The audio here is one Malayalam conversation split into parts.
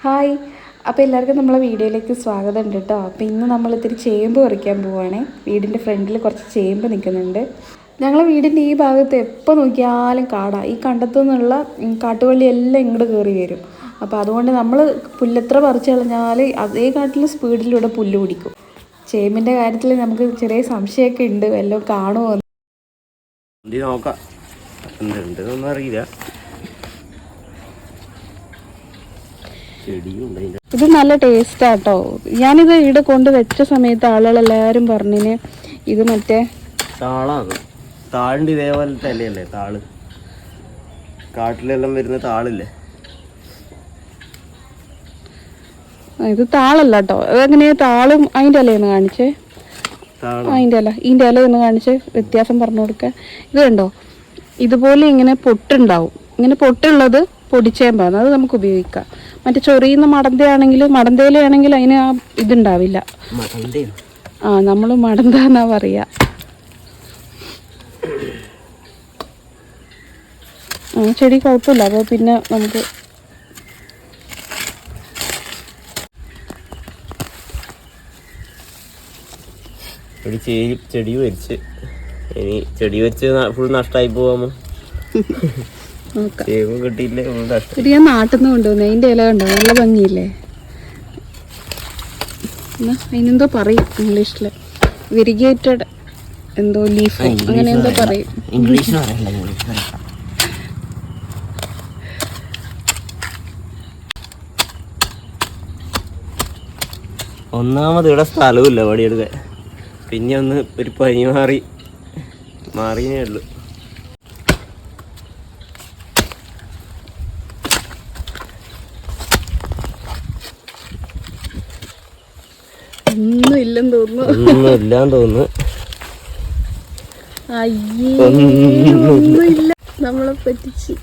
ഹായ്. അപ്പോൾ എല്ലാവർക്കും നമ്മളെ വീഡിയോയിലേക്ക് സ്വാഗതം ഉണ്ട് കേട്ടോ അപ്പോൾ ഇന്ന് നമ്മൾ ഇത്തിരി ചേമ്പ് പറിക്കാൻ പോവുകയാണേ വീടിന്റെ ഫ്രണ്ടിൽ കുറച്ച് ചേമ്പ് നിൽക്കുന്നുണ്ട് ഞങ്ങളെ വീടിന്റെ ഈ ഭാഗത്ത് എപ്പോൾ നോക്കിയാലും കാടാണ് ഈ കണ്ടത്തു നിന്നുള്ള കാട്ടുവള്ളി എല്ലാം ഇങ്ങോട്ട് കയറി വരും. അപ്പോൾ അതുകൊണ്ട് നമ്മൾ പുല്ലെത്ര പറിച്ചു കളഞ്ഞാൽ അതേ കാട്ടിൽ സ്പീഡിലൂടെ പുല്ല് പിടിക്കും. ചേമ്പിന്റെ കാര്യത്തിൽ നമുക്ക് ചെറിയ സംശയമൊക്കെ ഉണ്ട്. എല്ലാം കാണുമോ നോക്കാം. എന്തുണ്ടെന്നൊന്നും അറിയില്ല ചെടിയും ഉണ്ട് അതിന്റെ ഇത് നല്ല ടേസ്റ്റാ കേട്ടോ ഞാനിത് ഇവിടെ കൊണ്ട് വെച്ച സമയത്ത് ആളുകൾ എല്ലാരും പറഞ്ഞിന് ഇത് മറ്റേ താളാണ്. താളിന്റെ ഇതേപോലത്തെ അല്ലേ താൾ. കാട്ടിലെല്ലാം വരുന്ന താളില്ലേ? ഇത് താളല്ല കേട്ടോ അതെങ്ങനെ താളും അതിന്റെ എന്ന് കാണിച്ചേ. അതിന്റെ അതിന്റെ ഇതിന്റെ ഇതിന്റെ എന്ന് കാണിച്ച് വ്യത്യാസം പറഞ്ഞു കൊടുക്കുക ഇത് കണ്ടോ? ഇതുപോലെ ഇങ്ങനെ പൊട്ടുണ്ടാവും. ഇങ്ങനെ പൊട്ടുള്ളത് പൊടിച്ചേമ്പാണ്. അത് നമുക്ക് ഉപയോഗിക്കാം. മറ്റേ ചൊറിയുന്ന മടന്തയാണെങ്കിൽ മടന്തയിലാണെങ്കിൽ അതിന് ആ ഇതുണ്ടാവില്ല. ആ നമ്മൾ മടന്താന്നാ പറയുക ആ ചെടി കുഴപ്പമില്ല. അപ്പോൾ പിന്നെ നമുക്ക് ഒരു ചെടി ചെടി വരിച്ച്. ഇനി ചെടി വെച്ച് ഫുൾ നഷ്ടമായി പോവാമോ? ചേവും കിട്ടിയില്ലേ? ഇത്. ഞാൻ നാട്ടിൽ നിന്ന് കൊണ്ടുവന്നേ. അതിന്റെ ഇല കണ്ടോ? നല്ല ഭംഗിയില്ലേ? അതിനെന്തോ പറയും ഇംഗ്ലീഷിൽ വിരിഗേറ്റഡ് എന്തോ ലീഫ്. അങ്ങനെ എന്തോ പറയും. ഇംഗ്ലീഷ് ഒന്നാമത് ഇവിടെ സ്ഥലവും ഇല്ല പണിയെടുക്കാൻ. പിന്നെ ഒന്ന് ഒരു പനി മാറി മാറിയേ ഉള്ളു. ഒന്നും ഇല്ലെന്ന് തോന്നുന്നു. ഒന്നും തോന്നുന്നു. ഒന്നുമില്ല. നമ്മളെ പറ്റിച്ച്.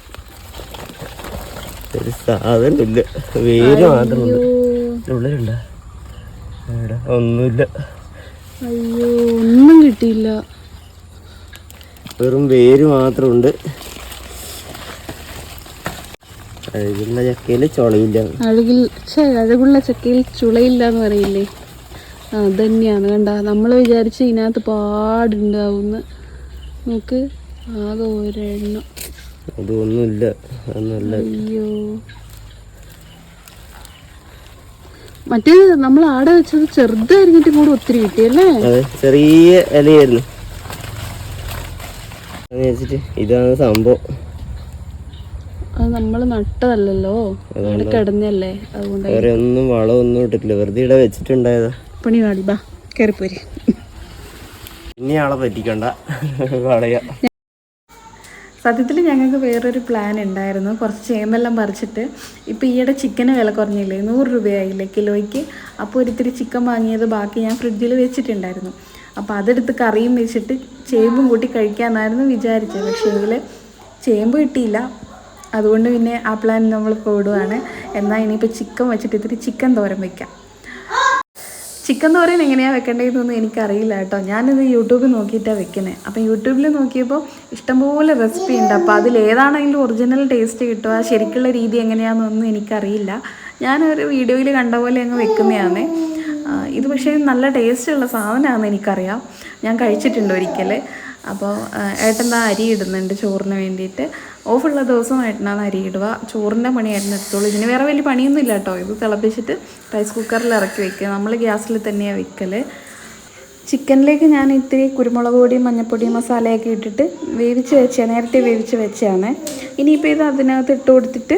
ഒരു സാധനമില്ല. വേര് മാത്രമുണ്ട്. ഉള്ളിലുണ്ടോ. എവിടെ ഒന്നുമില്ല. അയ്യോ ഒന്നും കിട്ടിയില്ല. വെറും വേര് മാത്രമുണ്ട്. അഴകുള്ള ചക്കയിൽ ചുളയില്ല. അഴകിൽ അഴകുള്ള ചക്കയിൽ ചുളയില്ല എന്ന് പറയില്ലേ? തന്നെയാണ് കണ്ട നമ്മൾ വിചാരിച്ച് ഇതിനകത്ത് പാടുണ്ടാവുന്ന. നമുക്ക് ആകെ ഒരെണ്ണം. അതൊന്നുമില്ല. അയ്യോ. മറ്റേ നമ്മൾ ആടെ വെച്ചത് ചെറുതായിരുന്നിട്ട് കൂടെ ഒത്തിരി കിട്ടിയല്ലേ? ചെറിയ ഇലയായിരുന്നു. ഇതാണ് സംഭവം. അത് നമ്മൾ നട്ടതല്ലല്ലോ. കിടന്നല്ലേ അതുകൊണ്ട് ഒന്നും വളമൊന്നും ഇട്ടിട്ടില്ല. വെറുതെ ഇവിടെ വെച്ചിട്ടുണ്ടായതാ. പണി കാണി ബാ കയറിപ്പോര് ഇനി ആളെ പറ്റിക്കണ്ട സത്യത്തിൽ ഞങ്ങൾക്ക് വേറൊരു പ്ലാൻ ഉണ്ടായിരുന്നു. കുറച്ച് ചേമ്പെല്ലാം പറിച്ചിട്ട് ഇപ്പോൾ ഈയിടെ ചിക്കന് വില കുറഞ്ഞില്ലേ? നൂറ് രൂപയായില്ലേ കിലോയ്ക്ക്. അപ്പോൾ ഒരിത്തിരി ചിക്കൻ വാങ്ങിയത് ബാക്കി ഞാൻ ഫ്രിഡ്ജിൽ വെച്ചിട്ടുണ്ടായിരുന്നു. അപ്പോൾ അതെടുത്ത് കറിയും വെച്ചിട്ട് ചേമ്പും കൂട്ടി കഴിക്കാമെന്നായിരുന്നു വിചാരിച്ചത്. പക്ഷേ എങ്കിൽ ചേമ്പ് കിട്ടിയില്ല. അതുകൊണ്ട് പിന്നെ ആ പ്ലാൻ നമ്മൾ പോടുകയാണ് എന്നാൽ ഇനിയിപ്പോൾ ചിക്കൻ വെച്ചിട്ട് ഇത്തിരി ചിക്കൻ തോരൻ വയ്ക്കാം ചിക്കൻ തോരൻ എങ്ങനെയാണ് വെക്കേണ്ടതെന്നൊന്നും എനിക്കറിയില്ല കേട്ടോ. ഞാനിത് യൂട്യൂബിൽ നോക്കിയിട്ടാണ് വെക്കുന്നത് അപ്പം യൂട്യൂബിൽ നോക്കിയപ്പോൾ ഇഷ്ടംപോലെ റെസിപ്പി ഉണ്ട്. അപ്പോൾ അതിൽ ഏതാണെങ്കിലും ഒറിജിനൽ ടേസ്റ്റ് കിട്ടുക ശരിക്കുള്ള രീതി എങ്ങനെയാണെന്നൊന്നും എനിക്കറിയില്ല. ഞാനൊരു വീഡിയോയിൽ കണ്ട പോലെ അങ്ങ് വെക്കുന്നതാണ് ഇത് പക്ഷേ നല്ല ടേസ്റ്റുള്ള സാധനമാണെന്ന് എനിക്കറിയാം. ഞാൻ കഴിച്ചിട്ടുണ്ട് ഒരിക്കൽ അപ്പോൾ ഏട്ടൻ അരി ഇടുന്നുണ്ട് ചോറിന് വേണ്ടിയിട്ട്? ഓഫുള്ള ദിവസം ഏട്ടനാണ് അരി ഇടുക. ചോറിന്റെ പണി ഏട്ടൻ എടുത്തോളൂ. ഇതിന് വേറെ വലിയ പണിയൊന്നും ഇല്ല കേട്ടോ. ഇത് തിളപ്പിച്ചിട്ട് റൈസ് കുക്കറിൽ ഇറക്കി വെക്കുക. നമ്മൾ ഗ്യാസിൽ തന്നെയാണ് വെക്കൽ ചിക്കനിലേക്ക് ഞാൻ ഇത്തിരി കുരുമുളക് പൊടിയും മഞ്ഞൾപ്പൊടിയും മസാലയൊക്കെ ഇട്ടിട്ട് വേവിച്ച് വെച്ച. നേരത്തെ വേവിച്ച് വെച്ചാണ് ഇനിയിപ്പോൾ ഇത് അതിനകത്ത് ഇട്ട് കൊടുത്തിട്ട്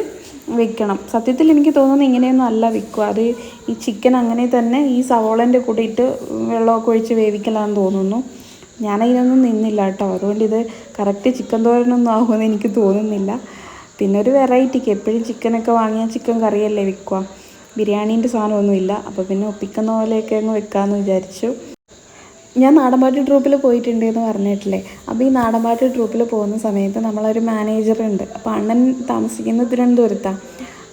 വെക്കണം. സത്യത്തിൽ എനിക്ക് തോന്നുന്നു ഇങ്ങനെയൊന്നും അല്ല വെക്കുക. അത് ഈ ചിക്കൻ അങ്ങനെ തന്നെ ഈ സവോളന്റെ കൂടെ ഇട്ട് വെള്ളമൊക്കെ ഒഴിച്ച് വേവിക്കലാന്ന് തോന്നുന്നു. ഞാനതിനൊന്നും നിന്നില്ല കേട്ടോ. അതുകൊണ്ട് ഇത് കറക്റ്റ് ചിക്കൻ തോരനൊന്നും ആകുമെന്ന് എനിക്ക് തോന്നുന്നില്ല. പിന്നെ ഒരു വെറൈറ്റിക്ക് എപ്പോഴും ചിക്കനൊക്കെ വാങ്ങിയാൽ ചിക്കൻ കറിയല്ലേ വിൽക്കുക ബിരിയാണീന്റെ സാധനമൊന്നുമില്ല. അപ്പോൾ പിന്നെ ഒപ്പിക്കുന്ന പോലെയൊക്കെ അങ്ങ് വെക്കാമെന്ന് വിചാരിച്ചു. ഞാൻ നാടൻപാട്ട് ട്രൂപ്പിൽ പോയിട്ടുണ്ട് എന്ന് പറഞ്ഞിട്ടില്ലേ? അപ്പോൾ ഈ നാടൻപാട്ട് ട്രൂപ്പിൽ പോകുന്ന സമയത്ത് നമ്മളൊരു മാനേജർ ഉണ്ട്. അപ്പോൾ അണ്ണൻ താമസിക്കുന്ന തിരുവനന്തപുരത്താണ്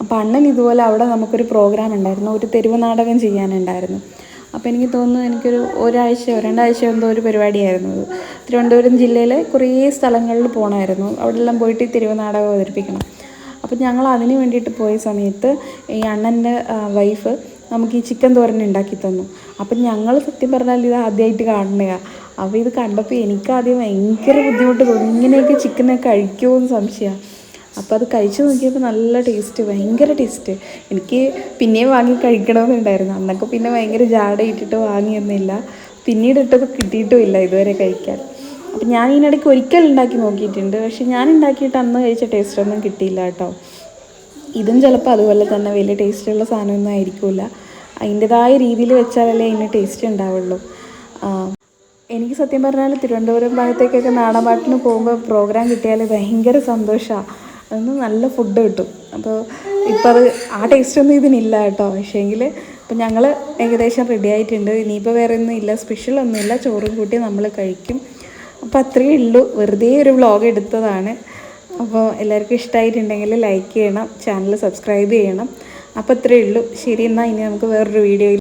അപ്പോൾ അണ്ണൻ ഇതുപോലെ അവിടെ നമുക്കൊരു പ്രോഗ്രാം ഉണ്ടായിരുന്നു. ഒരു തെരുവ് നാടകം ചെയ്യാനുണ്ടായിരുന്നു. അപ്പോൾ എനിക്ക് തോന്നുന്നു എനിക്കൊരു ഒരാഴ്ചയോ രണ്ടാഴ്ചയോ എന്തോ ഒരു പരിപാടിയായിരുന്നു അത്. തിരുവനന്തപുരം ജില്ലയിലെ കുറേ സ്ഥലങ്ങളിൽ പോകണമായിരുന്നു അവിടെ എല്ലാം പോയിട്ട് തിരുവനാടകം അവതരിപ്പിക്കണം. അപ്പോൾ ഞങ്ങൾ അതിന് വേണ്ടിയിട്ട് പോയ സമയത്ത് ഈ അണ്ണന്റെ വൈഫ് നമുക്ക് ഈ ചിക്കൻ തോരൻ ഉണ്ടാക്കി തന്നു. അപ്പം ഞങ്ങൾ സത്യം പറഞ്ഞാൽ ഇത് ആദ്യമായിട്ട് കാണുക അപ്പോൾ ഇത് കണ്ടപ്പോൾ എനിക്കാദ്യം ഭയങ്കര ബുദ്ധിമുട്ട് തോന്നി. ഇങ്ങനെയൊക്കെ ചിക്കനൊക്കെ കഴിക്കുമോ എന്ന് സംശയമാണ് അപ്പോൾ അത് കഴിച്ചു നോക്കിയപ്പോൾ നല്ല ടേസ്റ്റ് ഭയങ്കര ടേസ്റ്റ് എനിക്ക് പിന്നെയും വാങ്ങി കഴിക്കണമെന്നുണ്ടായിരുന്നു അന്നൊക്കെ പിന്നെ ഭയങ്കര ജാട ഇട്ടിട്ട് വാങ്ങിയൊന്നുമില്ല. പിന്നീട് ഇട്ടപ്പോൾ കിട്ടിയിട്ടുമില്ല ഇതുവരെ കഴിക്കാൻ. അപ്പം ഞാൻ ഇതിനിടയ്ക്ക് ഒരിക്കൽ ഉണ്ടാക്കി നോക്കിയിട്ടുണ്ട്. പക്ഷെ ഞാൻ ഉണ്ടാക്കിയിട്ട് അന്ന് കഴിച്ച ടേസ്റ്റൊന്നും കിട്ടിയില്ല കേട്ടോ. ഇതും ചിലപ്പോൾ അതുപോലെ തന്നെ വലിയ ടേസ്റ്റുള്ള സാധനമൊന്നും ആയിരിക്കില്ല അതിന്റെതായ രീതിയിൽ വെച്ചാലല്ലേ അതിന് ടേസ്റ്റ് ഉണ്ടാവുള്ളൂ എനിക്ക് സത്യം പറഞ്ഞാൽ തിരുവനന്തപുരം ഭാഗത്തേക്കൊക്കെ നാടൻ പാട്ടിന് പോകുമ്പോൾ പ്രോഗ്രാം കിട്ടിയാൽ ഭയങ്കര സന്തോഷമാണ് അതൊന്ന് നല്ല ഫുഡ് കിട്ടും. അപ്പോൾ ഇപ്പോൾ അത് ആ ടേസ്റ്റൊന്നും ഇതിനില്ല കേട്ടോ. പക്ഷേങ്കിൽ ഇപ്പം ഞങ്ങൾ ഏകദേശം റെഡി ആയിട്ടുണ്ട്. ഇനിയിപ്പോൾ വേറെ ഒന്നും ഇല്ല. സ്പെഷ്യൽ സ്പെഷ്യലൊന്നുമില്ല ചോറും കൂട്ടി നമ്മൾ കഴിക്കും. അപ്പോൾ അത്രയേ ഉള്ളൂ. വെറുതെ ഒരു വ്ളോഗ് എടുത്തതാണ്. അപ്പോൾ എല്ലാവർക്കും ഇഷ്ടമായിട്ടുണ്ടെങ്കിൽ ലൈക്ക് ചെയ്യണം. ചാനൽ സബ്സ്ക്രൈബ് ചെയ്യണം. അപ്പോൾ അത്രയേ ഉള്ളൂ. ശരി എന്നാൽ ഇനി നമുക്ക് വേറൊരു വീഡിയോയിൽ